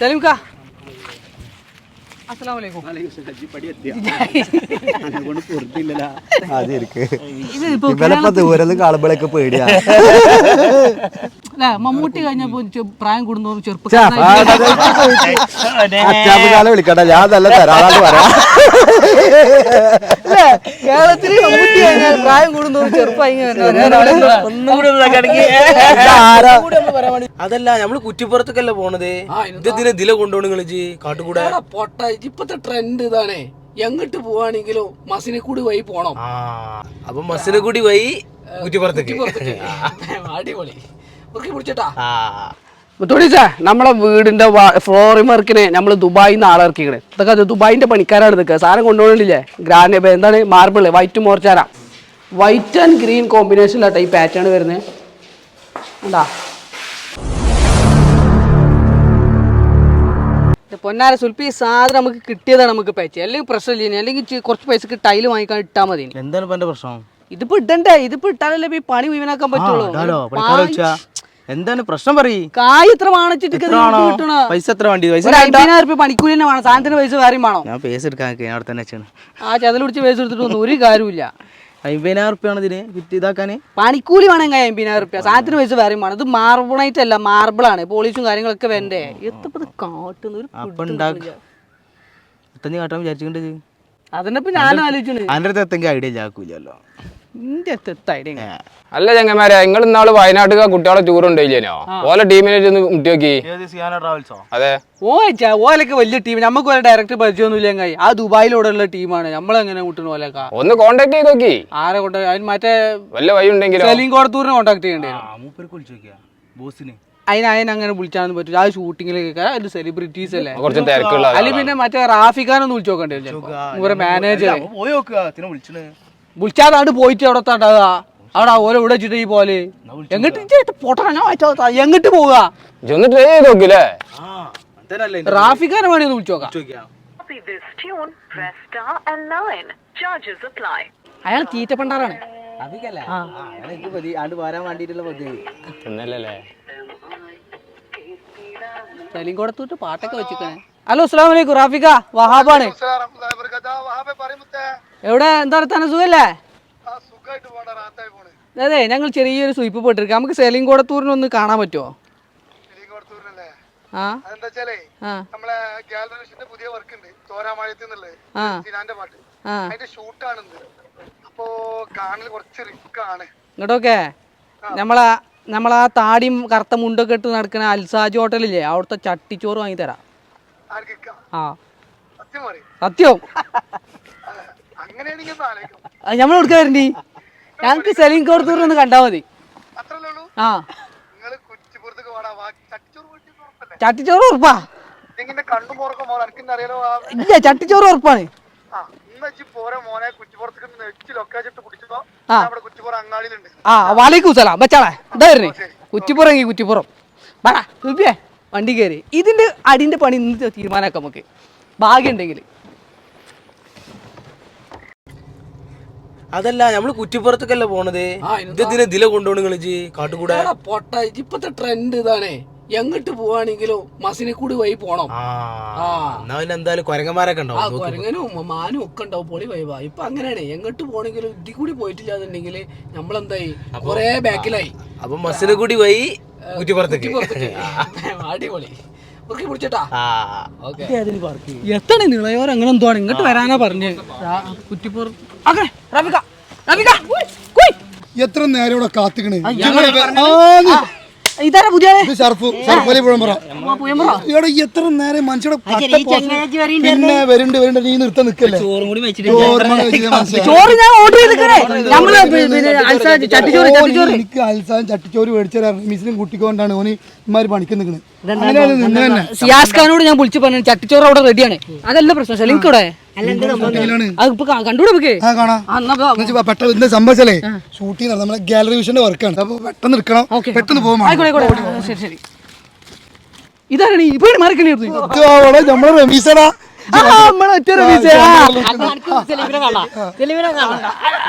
സലീംക്ക അസ്സലാമു അലൈക്കും. അതിരിക്ക് ഇത് ഇപ്പൊ ഇവലപ്പോ ദൂരം കാണുമ്പോഴൊക്കെ പേടിയാ. അല്ല? മമ്മൂട്ടി കഴിഞ്ഞപ്പോ ചെ- പ്രായം കൂടുന്നോറും ചെറുപ്പം ചെറുപ്പക്കാരനായി ആ, അച്ചാപ്പ് കാലം വിളിക്കട്ടെ ഞാൻ നല്ല തരാളാന്ന് പറയാം. കേരളത്തിൽ മമ്മൂട്ടി കഴിഞ്ഞാൽ പ്രായം കൂടുന്നോറും ചെറുപ്പമായി ഇതാക്കുകയാണെങ്കിൽ അതല്ല നമ്മൾ കുറ്റിപ്പുറത്തേക്കല്ല പോണത്? ഇത്. ഇതിനെ ഇതിലെ കൊണ്ടുപോകണം കളിച്ച് കാട്ടുകൂടെ. പൊട്ട ഇപ്പത്തെ ട്രെൻഡ് ഇതാണ്. എങ്ങോട്ട് പോവാണെങ്കിലും മസിനെ കൂടി വഴി പോണം. ആ അപ്പൊ മസിനെ കൂടി വഴി കുറ്റിപ്പുറത്തേക്ക്. അടിപൊളി. ഒക്കെ പിടിച്ചട്ടാ. ആ. തൊടിച്ചാ നമ്മളെ വീടിന്റെ ഫ്ലോറിംഗ് വർക്കിന് നമ്മൾ ദുബായിൽ നിന്ന് ആളെ ഇറക്കിക്കണേ. ഇതൊക്കെ ദുബായിന്റെ പണിക്കാരാണ് ഇതൊക്കെ. സാധനം കൊണ്ടുപോകണില്ലേ? ഗ്രാൻഡ് എന്താണ്? മാർബിൾ വൈറ്റ് മോർച്ചാര വൈറ്റ് ആൻഡ് ഗ്രീൻ കോമ്പിനേഷനിലാട്ടോ ഈ പാറ്റേൺ വരുന്നത് എന്താ പൊന്നാര സുൽപ്പി സാധനം നമുക്ക് കിട്ടിയതാണ് നമുക്ക് പറ്റി അല്ലെങ്കിൽ പ്രശ്നമില്ല അല്ലെങ്കിൽ കുറച്ച് പൈസക്ക് ടൈൽ വാങ്ങിക്കാൻ ഇട്ടാൽ മതി എന്താണ് പ്രശ്നം? ഇതിപ്പോ ഇടണ്ടേ? ഇതിപ്പോ ഇട്ടാലല്ലേ ഈ പണി മുഴുവനാക്കാൻ പറ്റുള്ളൂ. എന്താണ് പ്രശ്നം പറയ്? കായ് ഇത്ര വാണിച്ചിട്ട്? പൈസ എത്ര വേണ്ടി? പൈസ അമ്പതിനായിരം രൂപ പണിക്കൂലി തന്നെ വേണം. സാധനത്തിന് പൈസ വേറെയും വേണം? ഞാൻ പേസ് എടുക്കാൻ അവിടെ തന്നെ വെച്ചാണ് ആ ചതൽ പിടിച്ച് പൈസ എടുത്തിട്ടൊന്നും ഒരു കാര്യമില്ല അമ്പതിനായിരം റുപ്യാണ് ഇതിന് ഇതാക്കാന്? പണിക്കൂലി വേണമെങ്കിൽ അമ്പതിനായിരം റുപ്യ സാധനത്തിന് പൈസ വേറെയും വേണം. ഇത് മാർബിളായിട്ട് അല്ല മാർബിൾ ആണ്. പോളിഷും കാര്യങ്ങളൊക്കെ വേണ്ടേ? എത്തപ്പത് കാട്ടുന്ന ഒരു അപ്പൊ ഉണ്ടാക്ക. കാട്ടാൻ വിചാരിച്ചിട്ടുണ്ട് അതിനെ ഇപ്പൊ ഞാൻ ആലോചിച്ചു അതിന്റെ അടുത്ത് എത്തെങ്കിൽ ഐഡിയ ഇല്ലാക്കൂലല്ലോ. ഇന്റെ തെത്തായിട്ട് അല്ല ചങ്ങന്മാരെ നിങ്ങൾ ഇന്നാൾ വയനാട്ടുക കുട്ടികളെ ടൂർ ഉണ്ടായില്ലേനോ ഓലെ ടീമിനെ ഒന്ന് മുട്ടി നോക്കി. ട്രാവൽസോ? അതെ. ഓ ചാ, ഓലൊക്കെ വലിയ ടീം നമുക്ക് ഒരു ഡയറക്ടർ പരിചയമൊന്നുമില്ല കൈ ആ ദുബായിലൂടെ ഉള്ള ടീമാണ് നമ്മളെങ്ങനെ കൂട്ടുന്ന ഓലൊക്കെ? ഒന്ന് കോണ്ടാക്ട് ചെയ്ത് നോക്കി. ആരെ കൊണ്ട് അതിന് മറ്റേ വല്ല വഴി ഉണ്ടെങ്കിൽ സെലിം കോടത്തൂരിനെ കോണ്ടാക്ട് ചെയ്യണ്ടേ വരും. മൂപ്പർക്ക് വിളിച്ചു നോക്കിയാ. ബോസിന്. അതിന് അതിന് അങ്ങനെ വിളിച്ചാന്ന് പറ്റില്ല ആ ഷൂട്ടിങ്ങിലേക്ക് അത് സെലിബ്രിറ്റീസ് അല്ലേ? കുറച്ച് തിരക്കുള്ള അല്ലെങ്കിൽ പിന്നെ മറ്റേ റാഫിഖാനൊന്ന് വിളിച്ചു നോക്കേണ്ടി വരും മാനേജർ പോയി നോക്കുക തിനെ വിളിച്ചണ് വിളിച്ചാതാണ്ട് പോയിട്ട് അവിടെ തണ്ടാകുക അവിടെ ഓരോ ഇവിടെ വെച്ചിട്ട് ഈ പോലെ. എങ്ങോട്ട് പൊട്ടണ ഞാൻ വായിച്ചാ എങ്ങോട്ട് പോവുക? ഒന്ന് ട്രൈ ചെയ്ത് നോക്കില്ലേ റാഫിഖാനെ വേണേ ഒന്ന് വിളിച്ചു നോക്കാം. അയാൾ Copy this tune, press star and 9. Charges apply. അയാൾ തീറ്റപ്പണ്ടാറാണ്. ആണ്ട് വരാൻ വേണ്ടിട്ടുള്ള പദ്ധതി സെലിംകോടത്തൂട്ട് പാട്ടൊക്കെ വെച്ചിക്കണേ ഹലോ അസ്സാം വലൈക്കും റാഫിക്ക വഹാബാണ്. എവിടെ? എന്താ വർത്താനം സുഖല്ലേ? അതെ ഞങ്ങൾ ചെറിയൊരു സ്വീപ്പ് പോയിട്ടിരിക്കാം നമുക്ക് സെലിംകോടത്തൂരിനൊന്ന് കാണാൻ പറ്റുമോ നമ്മളെ ഗാലറിന്റെ പുതിയ വർക്ക് ഉണ്ട് പാട്ട്. അതിന്റെ ഷൂട്ടാണ് അപ്പോ കാണൽ കുറച്ച് റിസ്ക് ആണ്. ഇങ്ങോട്ടൊക്കെ. നമ്മളാ നമ്മളാ താടിയും കറുത്ത മുണ്ടൊക്കെ ഇട്ട് നടക്കുന്ന അൽസാജ് ഹോട്ടലില്ലേ അവിടുത്തെ ചട്ടിച്ചോറ് വാങ്ങി തരാം ആ. സത്യം ഞമ്മൾ നമ്മൾ കൊടുക്കാൻ വരണ്ടി? ഞങ്ങൾക്ക് സെലിംകോടത്തൂരിൽ ഒന്ന് കണ്ടാ മതി. ആ. ചട്ടിച്ചോറ് ഉറപ്പാ? ഇല്ല ചട്ടിച്ചോറ് ഉറപ്പാണ്. ആ, വാലേക്കും സലാം കുറ്റിപ്പുറം എങ്കിൽ കുറ്റിപ്പുറം. വേടാ തുൽപ്പിയേ വണ്ടി കയറി ഇതിന്റെ അടിന്റെ പണി ഇന്ന് തീരുമാനമാക്കാം നമുക്ക്. ഭാഗ്യം ഉണ്ടെങ്കിൽ. അതല്ല നമ്മൾ കുറ്റിപ്പുറത്തേക്കല്ലേ പോണത്? ഇത് ഇതിനെ ദില കൊണ്ടുപോകണം കളിച്ച് കാട്ടുകൂടെ. പൊട്ട ഇപ്പത്തെ ട്രെൻഡ് ഇതാണ്. എങ്ങോട്ട് പോവാണെങ്കിലും മസിനെ കൂടി വഴി പോണം. എന്തായാലും കൊരങ്ങന്മാരൊക്കെ ഉണ്ടാവും. കൊരങ്ങനും മാനും ഒക്കെ ഉണ്ടാവും പൊളി വൈവാ ഇപ്പൊ അങ്ങനെയാണ്. എങ്ങോട്ട് പോണെങ്കിലും ഇതി കൂടി പോയിട്ടില്ലാന്നുണ്ടെങ്കിൽ നമ്മളെന്തായി? കൊറേ ബാക്കിലായി. അപ്പൊ മസിനെ കൂടി വഴി കുറ്റിപ്പുറത്തേക്ക്. അടിപൊളി. എത്തണ നിളയോർ അങ്ങനെ എന്തോ ആണ് ഇങ്ങോട്ട് വരാനാ പറഞ്ഞു. കുറ്റിപ്പുറം അങ്ങനെ റബിക റബിക കുയ്. എത്ര നേരം ഇവിടെ കാത്തിക്കണ്? ഇതാരാ പുതിയ ഇവിടെ എത്ര നേരം മനുഷ്യരുടെ പിന്നെ നീ നിർത്ത നിക്കല്ലേ? ചോറും കൂടി ചോറ് ഞാൻ ഓർഡർ എനിക്ക് അൽസാൻ ചട്ടിച്ചോറ് മേടിച്ചാൽ മിസിനും കുട്ടിക്കൊണ്ടാണ് ഓന് ഇമാര് പണിക്ക് നിൽക്കുന്നത് അങ്ങനെയാണ് നിന്ന് തന്നെ. സിയാസ് ഖാനോട് ഞാൻ വിളിച്ചു പറഞ്ഞു ചട്ടിച്ചോറ് അവിടെ റെഡിയാണ് അതല്ല പ്രശ്നം സെലിംകൂടെ ഷൂട്ടിങ്ങിലാണ്. പെട്ടെന്ന് എന്താ സംഭവിച്ചാലേ ഷൂട്ടിംഗ് നമ്മളെ ഗാലറി വിഷന്റെ വർക്കാണ് അപ്പൊ പെട്ടെന്ന് എടുക്കണം. പെട്ടെന്ന് ആയിക്കോട്ടെ ശരി ശരി. ഇതാണ് ഇപ്പൊ മാറിക്കണേ നമ്മളെ റമീസടാ നമ്മളെ ഒറ്റ റമീസ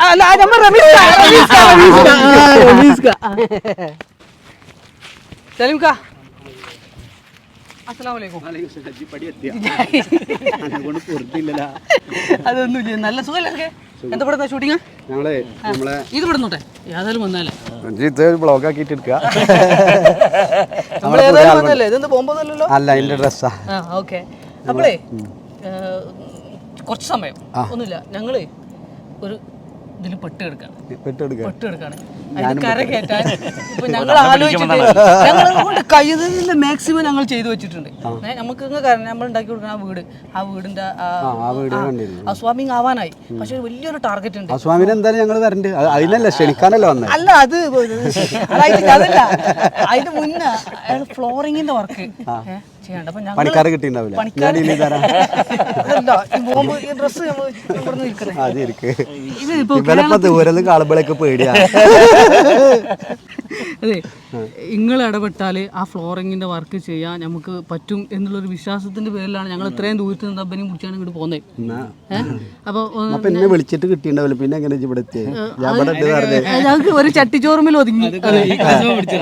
അല്ല നമ്മൾ റമീസ് റമീസ് റമീസ് റമീസ്. ആ, റമീസ് ക. സലീം കാ അതൊന്നുമില്ല നല്ല സുഖമല്ലേ എന്താ ഇവിടെ ഷൂട്ടിങ് ഞങ്ങളെ നമ്മളെ ഇത് ഇവിടെ നോട്ടെ ഏതായാലും വന്നാലേ. ബ്ലോഗ് ആക്കിയിട്ട് എടുക്കുക അല്ല എന്റെ ഡ്രസ്സാ ആ. ഓക്കെ അപ്പോളേ കുറച്ച് സമയം. ഒന്നുമില്ല. ഞങ്ങൾ ഒരു ഇതിൽ പെട്ടെടുക്കാണ് കിടക്കാണ് പെട്ടെടുക്കുക പെട്ട് കിടക്കാണ് അതിന് കര കയറ്റാൻ ഇപ്പൊ ഞങ്ങൾ ആലോചിച്ചിട്ട് ഞങ്ങൾ കൊണ്ട് കഴിയുന്നതിൽ മാക്സിമം ഞങ്ങൾ ചെയ്തു വെച്ചിട്ടുണ്ട്. നമുക്ക് നമ്മൾ ഉണ്ടാക്കി കൊടുക്കുന്ന ആ വീട് ആ വീടിന്റെ ആ ആ വീഡിയോ കണ്ടിരുന്നു. ആ സ്വാമിങ് ആവാനായി. പക്ഷെ വലിയൊരു ടാർഗറ്റ് ഉണ്ട്. ആ സ്വാമിനെ എന്തായാലും ഞങ്ങൾ തരണ്ട്. അത് അതിനല്ല ക്ഷണിക്കാനല്ല വന്നത് അല്ല അത് അതല്ല അതിന്റെ മുന്നേ ഫ്ലോറിങ്ങിന്റെ വർക്ക് ചെയ്യണ്ട അപ്പൊ ഞങ്ങൾ പണിക്കാരെ കിട്ടിയിട്ടുണ്ടാവില്ല. ഞാൻ പണിക്കാരെ ഇനി തരാം. അതല്ല ഈ ബോംബ് ഈ ഡ്രസ്സ് നമ്മൾ ഇവിടുന്ന് ഇരിക്കണേ അത് ഇരിക്ക്. ഇത് ഇപ്പൊ ഇവരപ്പോ ദൂരം കാണുമ്പോഴേക്ക് പേടിയാ. അതെ നിങ്ങൾ ഇടപെട്ടാൽ ആ ഫ്ലോറിങ്ങിന്റെ വർക്ക് ചെയ്യാൻ നമുക്ക് പറ്റും എന്നുള്ളൊരു വിശ്വാസത്തിന്റെ പേരിലാണ് ഞങ്ങൾ ഇത്രയും ദൂരത്ത് നിന്ന് അപ്പനെയും പിടിച്ചാണ് ഇങ്ങോട്ട് പോകുന്നത് എന്നാ. അപ്പോൾ അപ്പൊ എന്നെ വിളിച്ചിട്ട് കിട്ടിയിട്ടുണ്ടാവില്ല. പിന്നെ എങ്ങനെ ഇജ്ജ് ഇവിടെ എത്തിയത് ഞാൻ ഇവിടെ ഉണ്ട് പറഞ്ഞേ. ഞങ്ങൾക്ക് ഒരു ചട്ടിച്ചോറുമിൽ ഒതുങ്ങി.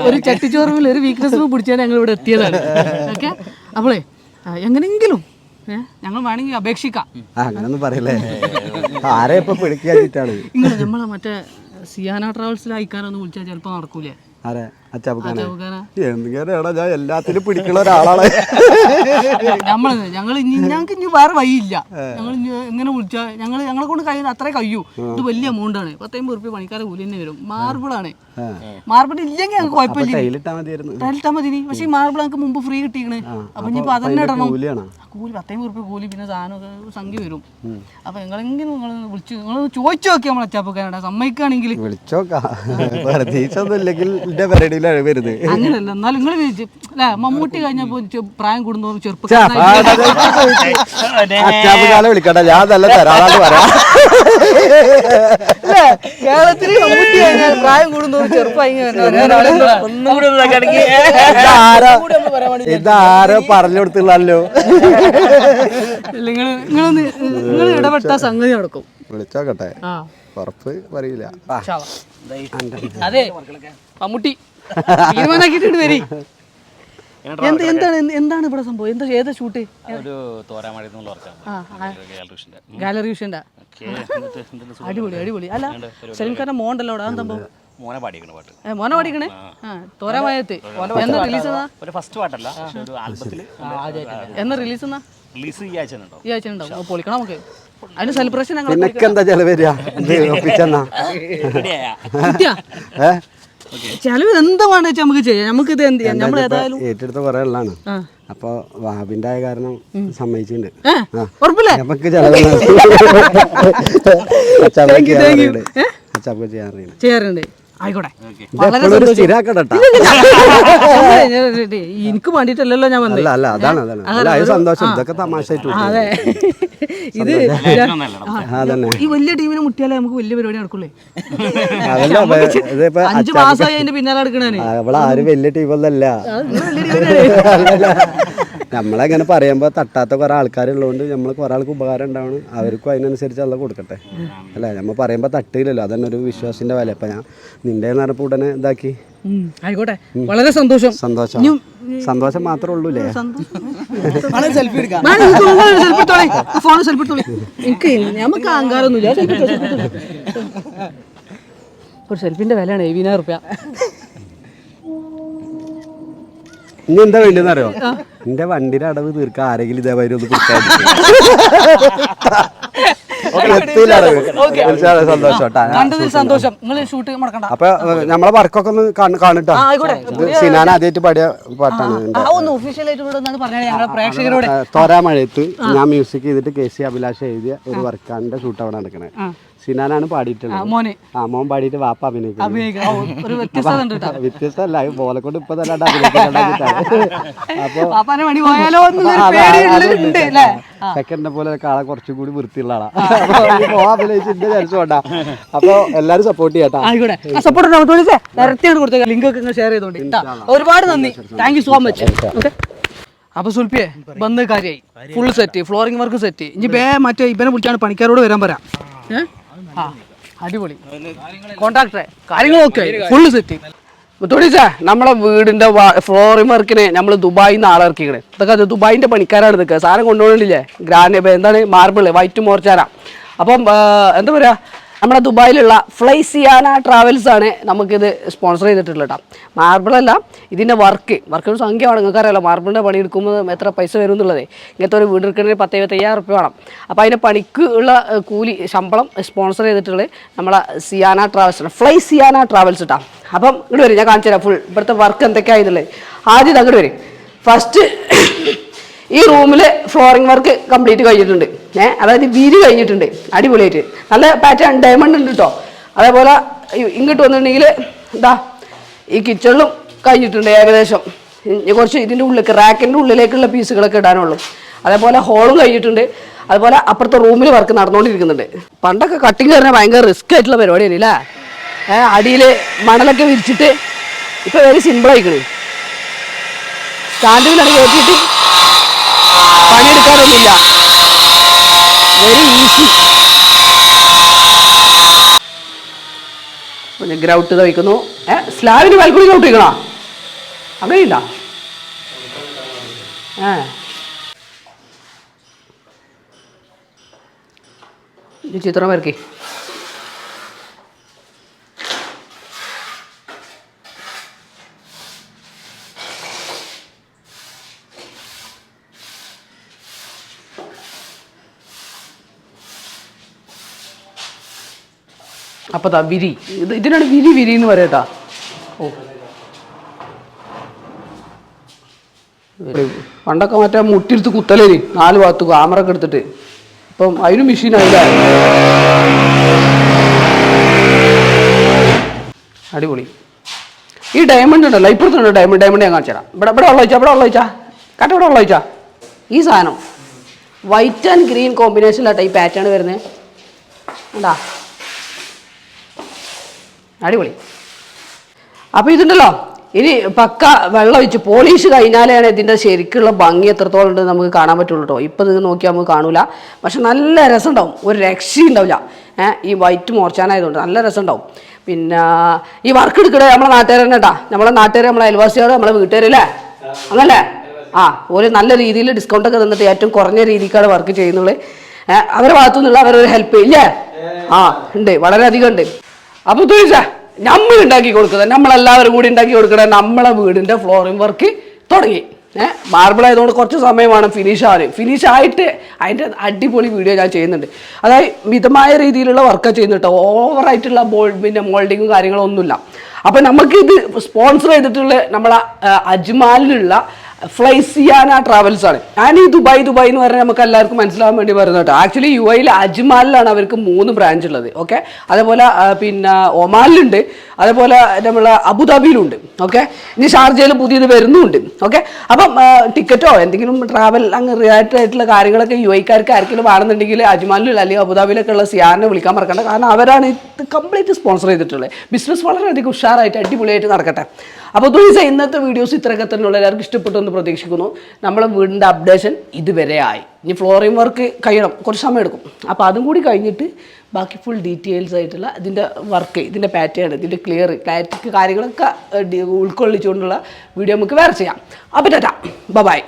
ഒരു ചട്ടിച്ചോറുമിൽ ഒരു വീക്ക്നെസ് പിടിച്ചാണ് ഞങ്ങൾ ഇവിടെ എത്തിയതാണ്. അപ്പോളേ എങ്ങനെങ്കിലും ഞങ്ങൾ വേണമെങ്കിൽ അപേക്ഷിക്കാം. അങ്ങനൊന്നും പറയല്ലേ? ആരെ ഇപ്പൊ പിടിക്കാച്ചിട്ടാണ് നിങ്ങൾ നമ്മളെ മറ്റേ സിയാന ട്രാവൽസിൽ അയക്കാനൊന്ന് വിളിച്ചാൽ ചിലപ്പോൾ നടക്കൂലേ? ആരെ? അച്ചാപ്പക്കാനെ. എന്തിനാണ് ഞാൻ എല്ലാത്തിനും പിടിക്കുന്ന ഒരാളാണ്. നമ്മൾ ഞങ്ങൾ ഇനി ഞങ്ങൾക്ക് ഇനി വേറെ വഴിയില്ല. ഞങ്ങൾ എങ്ങനെ വിളിച്ചാൽ ഞങ്ങൾ ഞങ്ങളെ കൊണ്ട് കഴിയുന്ന അത്രേ കഴിയൂ. ഇത് വലിയ എമൗണ്ട് ആണ്. പത്തമ്പത് റുപ്യ പണിക്കാരെ കൂലി തന്നെ വരും. മാർബിൾ ആണ്. മാർബിൾ ഇല്ലെങ്കിൽ ഞങ്ങൾക്ക് കുഴപ്പമില്ല. ടൈലിട്ടാ മതി. പക്ഷേ ഈ മാർബിൾ ഞങ്ങൾക്ക് മുമ്പ് ഫ്രീ കിട്ടിയാണ് അപ്പൊ ഇനിയിപ്പോ അതന്നെ ഇടണം. കൂലി പത്തമ്പത് റുപ്യ കൂലി പിന്നെ സാധനമൊക്കെ സംഖ്യ വരും. അപ്പൊ നിങ്ങളെങ്കിലും നിങ്ങൾ വിളിച്ച് നിങ്ങൾ ചോദിച്ചു നോക്കി നമ്മളെ അച്ചാപ്പൊക്കെ സമ്മതിക്കുകയാണെങ്കിൽ വിളിച്ചോക്കാം പ്രതീക്ഷ ഇല്ലെങ്കിൽ എന്റെ പരിപാടിയിലാണ് വരുന്നത്? അങ്ങനെയല്ല എന്നാലും നിങ്ങൾ അല്ലേ മമ്മൂട്ടി കഴിഞ്ഞപ്പോ ചെ- പ്രായം കൂടുന്നോറും ചെറുപ്പക്കാരനായി അച്ചാപ്പക്കാലെ വിളിക്കട്ടെ ഞാൻ നല്ല തരാളാണ്ട് പറയാം. അല്ലേ? മമ്മൂട്ടി കഴിഞ്ഞാൽ പ്രായം കൂടുന്നോറും ചെറുപ്പമായി ഇതാരോ? ഇതാരോ പറഞ്ഞു കൊടുത്തുള്ളല്ലോ നിങ്ങൾ നിങ്ങൾ നിങ്ങൾ ഇടപെട്ട സംഗതി നടക്കും. വിളിച്ചോക്കട്ടെ. ആ. ഉറപ്പ് പറയില്ല ആ, അതെ മമ്മൂട്ടി. തീരുമാനാക്കിട്ട് വരി എന്ത് എന്താണ് എന്താണ് ഇവിടെ സംഭവം? എന്താ ഏതാ ഷൂട്ട്? ഒരു ഗാലറി വിഷന്റെ അടിപൊളി അടിപൊളി. അല്ല സലീം മോണ്ടല്ലോ അവിടെ സംഭവം? മോനെ പാടിക്കണ പാട്ട്. മോനെ പാടിക്കണേ ആ. തോരാമയത്ത്. എന്നാ റിലീസ് ഒരു ഫസ്റ്റ് പാട്ടല്ല ഒരു ആൽബത്തിൽ എന്നാ റിലീസ് എന്നാ റിലീസ് ഈ ആഴ്ച ഈ ആഴ്ച ഉണ്ടാവും. പൊളിക്കണം നമുക്ക്. അതിന് സെലിബ്രേഷൻ ഞങ്ങൾ എന്താ ചെലവ് വരിക? ചെലവ് എന്താ വെച്ചാൽ നമുക്ക് ചെയ്യാം. നമുക്ക് ഇത് എന്ത് ചെയ്യാം? നമ്മൾ ഏതായാലും ഏറ്റെടുത്ത കുറെ ഉള്ളതാണ്. അപ്പൊ വാബിന്റെ ആയ കാരണം സമ്മതിച്ചിട്ടുണ്ട്. ഉറപ്പില്ലേ? നമുക്ക് ചെലവ്. ചെയ്യാറുണ്ട്. ആയിക്കോട്ടെ. എനിക്ക് വേണ്ടിട്ടല്ലല്ലോ ഞാൻ വന്നത്. അതാണ് അതാണ്. സന്തോഷം. ഇതൊക്കെ വിട്ടു. അതെ. ഇത് ഈ വലിയ ടീമിനെ മുട്ടിയാലേ നമുക്ക് വലിയ പരിപാടി നടക്കുള്ളേ. അഞ്ചു മാസമായി അതിന്റെ പിന്നാലെ നടക്കണേ അവളെ ആരും വലിയ ടീമൊന്നല്ല. നമ്മളെങ്ങനെ പറയുമ്പോൾ തട്ടാത്ത കുറെ ആൾക്കാരുള്ളതുകൊണ്ട് നമ്മൾ കുറേ ആൾക്ക് ഉപകാരം ഉണ്ടാവണം. അവർക്കും അതിനനുസരിച്ച് അല്ല കൊടുക്കട്ടെ. അല്ല? നമ്മൾ പറയുമ്പോൾ തട്ടില്ലല്ലോ. അതന്നെ ഒരു വിശ്വാസിന്റെ വില. ഇപ്പൊ ഞാൻ നിന്റെ നിറപ്പ് ഉടനെ ഇതാക്കി. ആയിക്കോട്ടെ. വളരെ സന്തോഷം. സന്തോഷം. സന്തോഷം മാത്രമേ ഉള്ളൂ എനിക്ക് നമുക്ക് അഹങ്കാരമൊന്നുമില്ല. selfie എടുത്തോ, selfie ഒരു സെൽഫിന്റെ വിലയാണ് എഴുപതിനായിരം റുപ്യ. ഇനി എന്താ വേണ്ടെന്ന് അറിയോ എന്റെ വണ്ടിയുടെ അടവ് തീർക്കാൻ ആരെങ്കിലും ഇതേമാതിരി ഒന്ന് സന്തോഷം അപ്പൊ നമ്മളെ വർക്കൊക്കെ ഒന്ന് കാണട്ടോ. സിനാൻ ആദ്യമായിട്ട് പാടിയ പാട്ടാണ് തോരാ മഴയത്ത് ഞാൻ മ്യൂസിക് ചെയ്തിട്ട് കെ സി അഭിലാഷ് എഴുതിയ ഒരു വർക്കാണ്. ഷൂട്ട് അവിടെ നടക്കണേ. സിനാനാണ് പാടിയിട്ടുള്ളത്. മോനെ. ആ മോൻ പാടിയിട്ട് വാപ്പ അഭിനയിക്കും വ്യത്യസ്തമല്ല മോനെ കൊണ്ട് ഇപ്പൊ തന്നെ അപ്പൊ സെക്കൻഡിനെ പോലെ കാളെ കുറച്ചും കൂടി വൃത്തിയുള്ള ആളാ. അപ്പൊ അഭിനയിച്ചിട്ട് ചരിച്ചു വേണ്ട അപ്പൊ എല്ലാരും സപ്പോർട്ട് ചെയ്യട്ടാ. സപ്പോർട്ട് ലിങ്ക് ഒക്കെ ഷെയർ ചെയ്തോണ്ട്. ഒരുപാട് നന്ദി. Thank you so much okay അപ്പൊ സുൽപ്പിയെ ബന്ധ കാര്യായി. Full set flooring work set ഇനി ബേ മറ്റേ ഇവനെ വിളിച്ചാണ് പണിക്കാരോട് വരാൻ പറയാം. ഏ? അടിപൊളി. കോൺട്രാക്ടറെ കാര്യങ്ങളൊക്കെ ഫുള്ള് സെറ്റ് മുത്തോടിച്ചാ നമ്മളെ വീടിന്റെ ഫ്ലോറിംഗ് വർക്കിന് നമ്മൾ ദുബായിൽ നിന്ന് ആളെ ഇറക്കിക്കണേ. ഇതൊക്കെ ദുബായിന്റെ പണിക്കാരാണ് ഇതൊക്കെ. സാധനം കൊണ്ടുപോകണില്ലേ? ഗ്രാൻഡ് എന്താണ്? മാർബിൾ വൈറ്റ് മോർച്ചാര അപ്പം എന്താ പറയാ? നമ്മുടെ ദുബായിലുള്ള ഫ്ലൈസിയാന ട്രാവൽസ് ആണ് നമുക്കിത് സ്പോൺസർ ചെയ്തിട്ടുള്ളത് കേട്ടോ മാർബിളല്ല ഇതിന്റെ വർക്ക് വർക്കിന് സംഖ്യമാണ് നിങ്ങൾക്ക് അറിയാലോ മാർബിളിന്റെ പണി എടുക്കുമ്പോൾ എത്ര പൈസ വരും എന്നുള്ളത്. ഇങ്ങനത്തെ ഒരു വീട് എടുക്കണമെങ്കിൽ പത്ത് ഇരുപത്തയ്യായിരം റുപ്യ വേണം. അപ്പോൾ അതിന്റെ പണിക്ക് ഉള്ള കൂലി ശമ്പളം സ്പോൺസർ ചെയ്തിട്ടുള്ളത് നമ്മളെ Siyana travels fly Siyana travels കേട്ടോ അപ്പം ഇങ്ങോട്ട് വരും ഞാൻ കാണിച്ചു തരാം ഫുൾ ഇവിടുത്തെ വർക്ക് എന്തൊക്കെയാണെന്നുള്ളത് ആദ്യം അങ്ങോട്ട് വരും. ഫസ്റ്റ് ഈ റൂമിൽ ഫ്ലോറിംഗ് വർക്ക് കംപ്ലീറ്റ് കഴിഞ്ഞിട്ടുണ്ട്. ഏഹ് അതായത് വീര് കഴിഞ്ഞിട്ടുണ്ട്. അടിപൊളിയായിട്ട്. നല്ല പാറ്റേൺ ഡയമണ്ട് ഉണ്ട് കേട്ടോ അതേപോലെ ഇങ്ങോട്ട് വന്നിട്ടുണ്ടെങ്കിൽ എന്താ ഈ കിച്ചണിലും കഴിഞ്ഞിട്ടുണ്ട് ഏകദേശം. കുറച്ച് ഇതിന്റെ ഉള്ളിൽ റാക്കിന്റെ ഉള്ളിലേക്കുള്ള പീസുകളൊക്കെ ഇടാനുള്ളൂ. അതേപോലെ ഹോളും കഴിഞ്ഞിട്ടുണ്ട്. അതുപോലെ അപ്പുറത്തെ റൂമിൽ വർക്ക് നടന്നുകൊണ്ടിരിക്കുന്നുണ്ട്. പണ്ടൊക്കെ കട്ടിങ് പറഞ്ഞാൽ ഭയങ്കര റിസ്ക് ആയിട്ടുള്ള പരിപാടിയാണ് അല്ലേ അടിയിൽ മണലൊക്കെ വിരിച്ചിട്ട് ഇപ്പോൾ വെരി സ്റ്റാൻഡിൽ സ്റ്റാൻഡിലാണ് കയറ്റിയിട്ട് പണിയെടുക്കാനൊന്നുമില്ല. Very easy. പിന്നെ ഗ്രൗട്ട് വയ്ക്കുന്നു ഏ സ്ലാബിന് മേൽക്കൂടി ഗ്രൗട്ട് വയ്ക്കണോ അങ്ങനെയില്ല. ഏ. ചിത്രം വരക്കേ അപ്പൊ താ വിരി. ഇത് ഇതിനാണ് വിരി വിരി എന്ന് പറയട്ടാ. ഓ. പണ്ടൊക്കെ മറ്റേ മുട്ടിയെടുത്ത് കുത്തലേരി നാല് ഭാഗത്ത് ക്യാമറ എടുത്തിട്ട്. ഇപ്പം മെഷീൻ മെഷീനായില്ല അടിപൊളി. ഈ ഡയമണ്ട് ഉണ്ടല്ലോ ഇപ്പുറത്തുണ്ട് ഡയമണ്ട് ഡയമണ്ട് ഞാൻ കാണിച്ചു തരാം. ഇവിടെ ഇവിടെ ഉള്ള ഇവിടെ ഉള്ള വെച്ചാൽ കട്ട ഇവിടെ ഉള്ള വെച്ചാൽ ഈ സാധനം. വൈറ്റ് ആൻഡ് ഗ്രീൻ കോമ്പിനേഷനിലാട്ടോ ഈ പാറ്റേൺ വരുന്നത് എന്താ അടിപൊളി. അപ്പോൾ ഇതുണ്ടല്ലോ ഇനി പക്ക വെള്ളം ഒഴിച്ച് പോളിഷ് കഴിഞ്ഞാലാണ് ഇതിന്റെ ശരിക്കുള്ള ഭംഗി എത്രത്തോളം ഉണ്ട് നമുക്ക് കാണാൻ പറ്റുള്ളൂ കേട്ടോ ഇപ്പം നിങ്ങൾ നോക്കിയാൽ നമുക്ക് കാണൂല. പക്ഷെ നല്ല രസം ഉണ്ടാവും ഒരു രക്ഷയും ഉണ്ടാവില്ല. ഈ വൈറ്റ് മോർച്ചാനായതുകൊണ്ട് നല്ല രസം ഉണ്ടാവും പിന്നെ ഈ വർക്ക് എടുക്കണേ നമ്മളെ നാട്ടുകാർ തന്നെ കേട്ടാ നമ്മളെ നാട്ടുകാർ നമ്മളെ അയൽവാസികൾ നമ്മളെ വീട്ടുകാരല്ലേ അങ്ങനല്ലേ? ആ ഒരു നല്ല രീതിയിൽ ഡിസ്കൗണ്ട് ഒക്കെ തന്നിട്ട് ഏറ്റവും കുറഞ്ഞ രീതിക്കാണ് വർക്ക് ചെയ്യുന്നുള്ളത് അവരെ ഭാഗത്തു നിന്നുള്ള അവരൊരു ഹെൽപ്പ് ഇല്ലേ ആ ഉണ്ട്. വളരെയധികം ഉണ്ട്. അപ്പൊ തുരിച്ച നമ്മൾ ഉണ്ടാക്കി കൊടുക്കുന്നത് നമ്മളെല്ലാവരും കൂടി ഉണ്ടാക്കി കൊടുക്കണ നമ്മളെ വീടിന്റെ ഫ്ലോറിംഗ് വർക്ക് തുടങ്ങി. ഏഹ് മാർബിൾ ആയതുകൊണ്ട് കുറച്ച് സമയമാണ് ഫിനിഷ് ആവാൻ ഫിനിഷ് ആയിട്ട് അതിന്റെ അടിപൊളി വീഡിയോ ഞാൻ ചെയ്യുന്നുണ്ട്. അതായത് മിതമായ രീതിയിലുള്ള വർക്കാണ് ചെയ്യുന്നുണ്ട് ഓവറായിട്ടുള്ള ബോൾ പിന്നെ മോൾഡിങ്ങും കാര്യങ്ങളൊന്നുമില്ല അപ്പോൾ അപ്പം നമുക്ക് ഇത് സ്പോൺസർ ചെയ്തിട്ടുള്ള നമ്മളെ അജ്മാലിലുള്ള ഫ്ലൈസിയാന ട്രാവൽസ് ആണ്. ഞാൻ ഈ ദുബായ് ദുബായ് എന്ന് പറഞ്ഞാൽ നമുക്ക് എല്ലാവർക്കും മനസ്സിലാവാൻ വേണ്ടി പറയുന്നത് കേട്ടോ. ആക്ച്വലി യു ഐയിൽ അജ്മാലിലാണ് അവർക്ക് മൂന്ന് ബ്രാഞ്ച് ഉള്ളത് ഓക്കെ അതേപോലെ പിന്നെ ഒമാനിലുണ്ട്. അതേപോലെ നമ്മളെ അബുദാബിയിലുണ്ട് ഓക്കെ ഇനി ഷാർജയിൽ പുതിയത് വരുന്നുണ്ട് ഓക്കെ അപ്പം ടിക്കറ്റോ എന്തെങ്കിലും ട്രാവൽ അങ്ങ് റിലേറ്റഡ് ആയിട്ടുള്ള കാര്യങ്ങളൊക്കെ യു ഐക്കാർക്ക് ആർക്കെങ്കിലും വേണമെന്നുണ്ടെങ്കിൽ അജ്മാലിൽ അല്ലെങ്കിൽ അബുദാബിയിലൊക്കെ ഉള്ള സിയാറിനെ വിളിക്കാൻ മറക്കണ്ട. കാരണം അവരാണ് ഇത് കംപ്ലീറ്റ് സ്പോൺസർ ചെയ്തിട്ടുള്ളത്. ബിസിനസ് വളരെയധികം ഉഷാറായിട്ട് അടിപൊളിയായിട്ട് നടക്കട്ടെ. അപ്പോൾ ദിവസം ഇന്നത്തെ വീഡിയോസ് ഇത്രയൊക്കെ തന്നെയുള്ള എല്ലാവർക്കും ഇഷ്ടപ്പെട്ടു എന്ന് പ്രതീക്ഷിക്കുന്നു. നമ്മളെ വീടിന്റെ അപ്ഡേഷൻ ഇതുവരെ ആയി. ഇനി ഫ്ലോറിംഗ് വർക്ക് കഴിയണം. കുറച്ച് സമയം എടുക്കും. അപ്പോൾ അതും കൂടി കഴിഞ്ഞിട്ട് ബാക്കി ഫുൾ ഡീറ്റെയിൽസ് ആയിട്ടുള്ള ഇതിന്റെ വർക്ക് ഇതിന്റെ പാറ്റേൺ ഇതിന്റെ ക്ലിയർ ക്ലാരിറ്റിക്ക് കാര്യങ്ങളൊക്കെ ഉൾക്കൊള്ളിച്ചുകൊണ്ടുള്ള വീഡിയോ നമുക്ക് വേറെ ചെയ്യാം. അപ്പോൾ ടാറ്റ. ബൈ